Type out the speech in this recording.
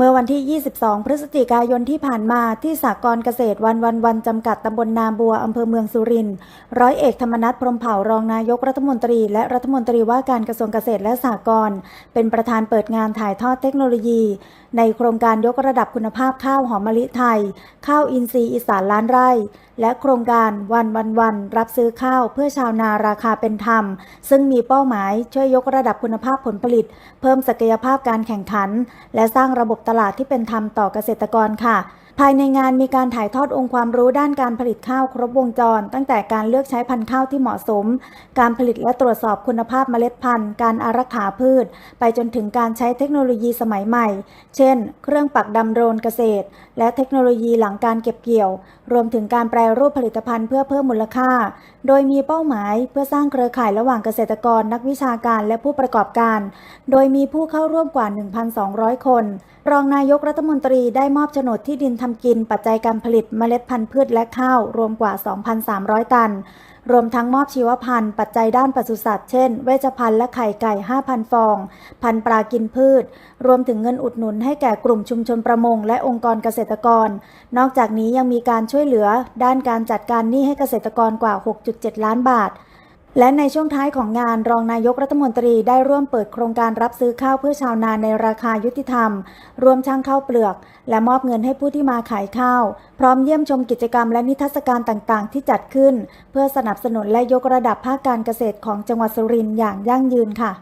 เมื่อวันที่ 22 พฤศจิกายนที่ผ่านมาที่สากลเกษตรวันวันวันจำกัดตำบลนาบัวอำเภอเมืองสุรินทร์ร้อยเอกธรรมนัฐพรหมเผ่ารองนายกรัฐมนตรี และรัฐมนตรีว่าการกระทรวงเกษตรและสากรเป็นประธานเปิดงานถ่ายทอดเทคโนโลยี ในโครงการยกระดับคุณภาพข้าวหอมมะลิไทย ข้าวอินทรีย์อีสานล้านไร่ และโครงการวันวันวันรับซื้อข้าวเพื่อชาวนาราคาเป็นธรรม ซึ่งมีเป้าหมายช่วยยกระดับคุณภาพผลผลิต เพิ่มศักยภาพการแข่งขัน และสร้างระบบตลาดที่เป็นธรรมต่อเกษตรกรค่ะ ภายในงานมีการถ่ายทอดองค์ความรู้ด้านการผลิตข้าวครบวงจร ตั้งแต่การเลือกใช้พันธุ์ข้าวที่เหมาะสม การผลิตและตรวจสอบคุณภาพเมล็ดพันธุ์ การอารักขาพืช ไปจนถึงการใช้เทคโนโลยีสมัยใหม่ เช่น เครื่องปักดำโดรนเกษตร และเทคโนโลยีหลังการเก็บเกี่ยว รวมถึงการแปรรูปผลิตภัณฑ์เพื่อเพิ่มมูลค่า โดยมีเป้าหมายเพื่อสร้างเครือข่ายระหว่างเกษตรกร นักวิชาการและผู้ประกอบการ โดยมีผู้เข้าร่วมกว่า 1,200 คน รองนายกรัฐมนตรีได้มอบโฉนดที่ดินทำกิน ปัจจัยการผลิตเมล็ดพันธุ์พืชและข้าว รวมกว่า 2,300 ตัน รวมทั้งมอบชีวพันธุ์ ปัจจัยด้านปศุสัตว์ เช่น เวชภัณฑ์และไข่ไก่ 5,000 ฟอง พันปลากินพืช รวมถึงเงินอุดหนุนให้แก่กลุ่มชุมชนประมง และองค์กรเกษตรกร นอกจากนี้ยังมีการช่วยเหลือ ด้านการจัดการหนี้ให้เกษตรกรกว่า 6.7 ล้านบาท และในช่วงท้ายของงานรองนายกรัฐมนตรีได้ร่วมเปิดโครงการรับซื้อข้าวเพื่อชาวนาในราคายุติธรรม รวมช่างข้าวเปลือก และมอบเงินให้ผู้ที่มาขายข้าว พร้อมเยี่ยมชมกิจกรรมและนิทรรศการต่างๆ ที่จัดขึ้น เพื่อสนับสนุนและยกระดับภาคการเกษตรของจังหวัดสุรินทร์อย่างยั่งยืนค่ะ